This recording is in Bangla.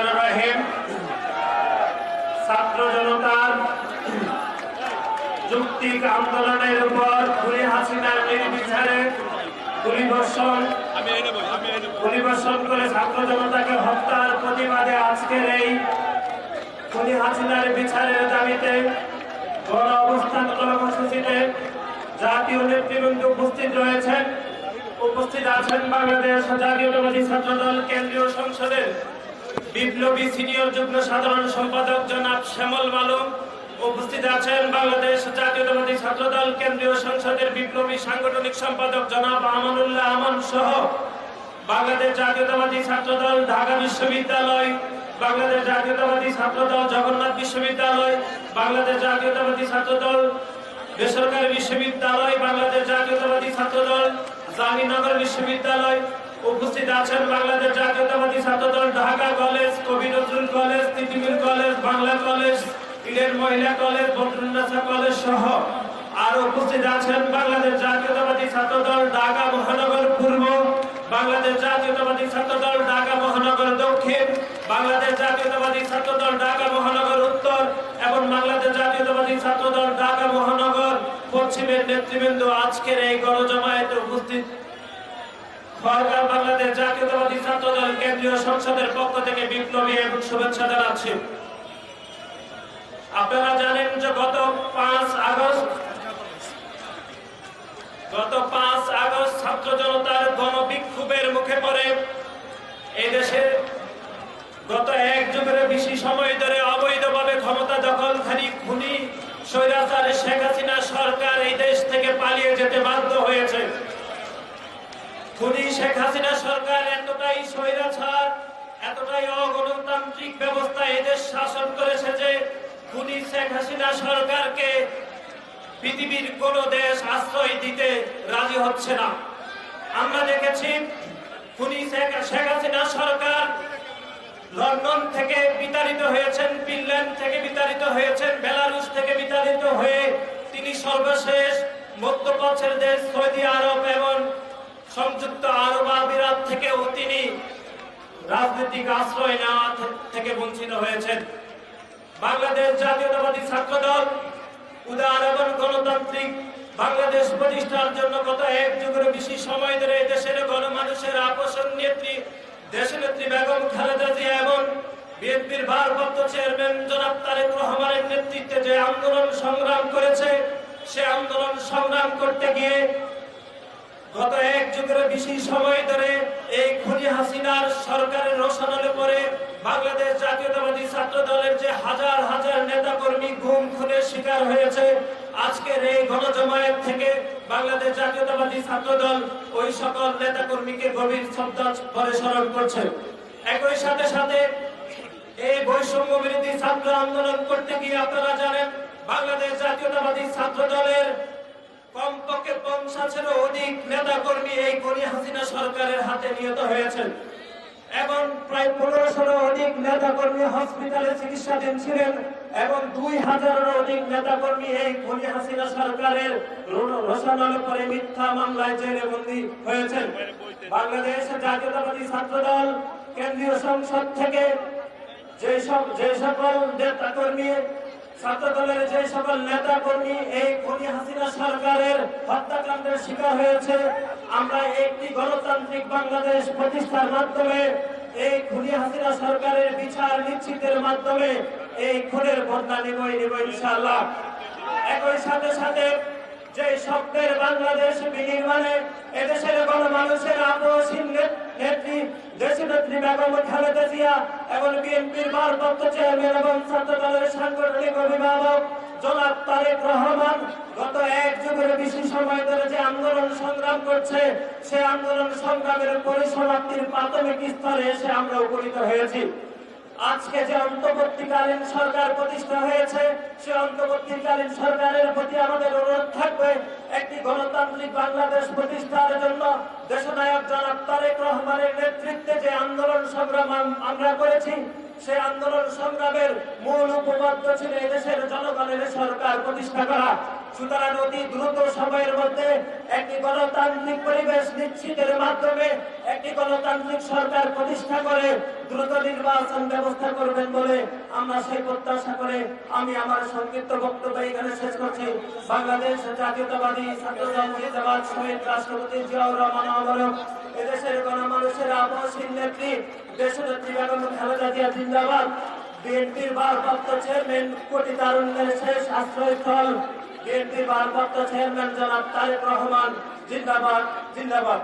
রহমান রহিম ছাত্র জনতার যুক্তিক আন্দোলনের উপর খুনি হাসিনার নির্বিচারে গুলিবর্ষণ গুলিবর্ষণ করে ছাত্র জনতাকে হত্যার প্রতিবাদে আজকের এই খুনি হাসিনার বিচারের দাবিতে গণ অবস্থান কর্মসূচিতে জাতীয় নেতৃবৃন্দ উপস্থিত রয়েছেন। উপস্থিত আছেন বাংলাদেশ জাতীয়তাবাদী ছাত্র দল কেন্দ্রীয় সংসদের বিপ্লবী সিনিয়র যুগ্ম সাধারণ সম্পাদক জনাব শ্যামল মালুম উপস্থিত আছেন বাংলাদেশ জাতীয়তাবাদী ছাত্র দল কেন্দ্রীয় সংসদের বিপ্লবী সাংগঠনিক সম্পাদক জনাব আমানুল্লাহ আমান সহ বাংলাদেশ জাতীয়তাবাদী ছাত্র দল ঢাকা বিশ্ববিদ্যালয়, বাংলাদেশ জাতীয়তাবাদী ছাত্র দল জগন্নাথ বিশ্ববিদ্যালয়, বাংলাদেশ জাতীয়তাবাদী ছাত্র দল বেসরকারি বিশ্ববিদ্যালয়, বাংলাদেশ জাতীয়তাবাদী ছাত্র দল জাহাঙ্গীরনগর বিশ্ববিদ্যালয়। উপস্থিত আছেন বাংলাদেশ জাতীয়তাবাদী ছাত্র দল Dhaka college college college, Bangla college, Eden মহিলা কলেজ বদরুন্নাসা কলেজ সহ আর উপস্থিত আছেন বাংলাদেশ জাতীয়তাবাদী ছাত্র দল ঢাকা মহানগর পূর্ব, বাংলাদেশ জাতীয়তাবাদী ছাত্র দল ঢাকা মহানগর দক্ষিণ, বাংলাদেশ জাতীয়তাবাদী ছাত্র দল ঢাকা মহানগর উত্তর এবং বাংলাদেশ জাতীয়তাবাদী ছাত্র দল ঢাকা মহানগর পশ্চিমের নেতৃবৃন্দ আজকের এই গণজমায়েতে উপস্থিত সরকার বাংলাদেশ জাতীয়তাবাদী ছাত্র দল কেন্দ্রীয় সংসদের পক্ষ থেকে বিপ্লবী এবং শুভেচ্ছা জানাচ্ছি। আপনারা জানেন যে গত পাঁচ আগস্ট গত পাঁচ আগস্ট ছাত্র জনতার গণবিক্ষোভের মুখে পড়ে এই দেশে গত এক যুগের বেশি সময় ধরে অবৈধভাবে ক্ষমতা দখলকারী খুনি স্বৈরাচার শেখ হাসিনা সরকার এই দেশ থেকে পালিয়ে যেতে বাধ্য হয়েছে খুনি শেখ হাসিনা সরকার এতটাই স্বৈরাচার, এতটাই অগণতান্ত্রিক ব্যবস্থা এদেশ শাসন করেছে যে খুনি শেখ হাসিনা সরকারকে পৃথিবীর কোন দেশ আশ্রয় দিতে রাজি হচ্ছে না। আমরা দেখেছি খুনি শেখ শেখ হাসিনা সরকার লন্ডন থেকে বিতাড়িত হয়েছেন, ফিনল্যান্ড থেকে বিতাড়িত হয়েছেন, বেলারুশ থেকে বিতাড়িত হয়ে তিনি সর্বশেষ মধ্যপ্রাচ্যের দেশ সৌদি আরব এবং সংযুক্ত আরব আমিরাত থেকেও তিনি রাজনৈতিক আশ্রয় নেওয়া থেকে বঞ্চিত হয়েছেন। বাংলাদেশ জাতীয়তাবাদী ছাত্র দল উদার এবং গণতান্ত্রিক বাংলাদেশ প্রতিষ্ঠার জন্য গত এক যুগের বেশি সময় ধরে দেশের গণমানুষের আপোষণ নেত্রী, দেশ দেশনেত্রী বেগম খালেদা জিয়া এবং বিএনপির ভারপ্রাপ্ত চেয়ারম্যান জনাব তারেক রহমানের নেতৃত্বে যে আন্দোলন সংগ্রাম করেছে, সে আন্দোলন সংগ্রাম করতে গিয়ে গত এক যুগের বেশি সময় ধরে এই খুনি হাসিনার সরকারের রোশনালে পরে বাংলাদেশ জাতীয়তাবাদী ছাত্র দলের যে হাজার হাজার নেতা কর্মী গুম, খুনের শিকার হয়েছে, আজকের এই গণজমায়েত থেকে বাংলাদেশ জাতীয়তাবাদী ছাত্র দল ওই সকল নেতা কর্মীকে গভীর শ্রদ্ধা করে স্মরণ করছে। একই সাথে সাথে এই বৈষম্য বিরোধী ছাত্র আন্দোলন করতে গিয়ে আপনারা জানেন, বাংলাদেশ জাতীয়তাবাদী ছাত্র দলের কমপক্ষে পঞ্চাশেরও অধিক নেতা কর্মী এই গনি হাসিনা সরকারের হাতে নিহত হয়েছেন। এবং প্রায় পনেরোশোরও অধিক নেতা কর্মী হসপিটালে চিকিৎসাধীন ছিলেন এবং দুই হাজারেরও অধিক নেতা কর্মী এই গনি হাসিনা সরকারের রো- রোশানলে পরে মিথ্যা মামলায় জেলে বন্দী হয়েছেন। বাংলাদেশ জাতীয়তাবাদী ছাত্র দল কেন্দ্রীয় সংসদ থেকে যে সব যে সকল নেতা কর্মী ছাত্র দলের যে সকল নেতা কর্মী এই খুনি হাসিনা সরকারের হত্যাকাণ্ডের শিকার হয়েছে। আমরা একটি গণতান্ত্রিক বাংলাদেশ প্রতিষ্ঠার মাধ্যমে এই খুনি হাসিনা সরকারের বিচার নিশ্চিতের মাধ্যমে এই খুনের বদলা নিবই নিব ইনশাআল্লাহ। একই সাথে সাথে যে শব্দের বাংলাদেশ বিনির্মাণে এদেশের গণমানুষের আপোষহীন নে- নেত্রী দেশনেত্রী বেগম খালেদা জিয়া এবং বিএনপির ভারপ্রাপ্ত চেয়ারম্যান এবং ছাত্র দলের সাংগঠনিক অভিভাবক জনাব তারেক রহমান গত এক যুগের বেশি সময় ধরে যে আন্দোলন সংগ্রাম করছে, সে আন্দোলন সংগ্রামের পরিসমাপ্তির প্রাথমিক স্তরে এসে আমরা উপনীত হয়েছি। আজকে যে অন্তর্বর্তীকালীন সরকার প্রতিষ্ঠা হয়েছে, সে অন্তর্বর্তীকালীন সরকারের প্রতি আমাদের অনুরোধ থাকবে, একটি গণতান্ত্রিক বাংলাদেশ প্রতিষ্ঠার জন্য দেশনায়ক জনাব তারেক রহমানের নেতৃত্বে যে আন্দোলন সংগ্রাম আমরা করেছি, সে আন্দোলন সংগ্রামের মূল উপপাদ্য ছিল এদেশের জনগণের সরকার প্রতিষ্ঠা করা। সুতরাং অতি দ্রুত সময়ের মধ্যে একটি গণতান্ত্রিক পরিবেশ নিশ্চিতের মাধ্যমে একটি গণতান্ত্রিক সরকার প্রতিষ্ঠা করে দ্রুত নির্বাচন ব্যবস্থা করবেন বলে আমরা সেই প্রত্যাশা করে আমি আমার সংক্ষিপ্ত বক্তব্য এখানে শেষ করছি। বাংলাদেশ জাতীয়তাবাদী জিন্দাবাদ শহীদ রাষ্ট্রপতি জিয়াউর রহমান অবরক এদেশের গণমানুষের আপসহীন নেত্রী, দেশনেত্রী বেগম খালেদা জিয়া জিন্দাবাদ। বিএনপির ভারপ্রাপ্ত চেয়ারম্যান কোটি তারুণ্যের শেষ আশ্রয়স্থল। বিএনপির ভারপ্রাপ্ত চেয়ারম্যান জনাব তারেক রহমান জিন্দাবাদ জিন্দাবাদ।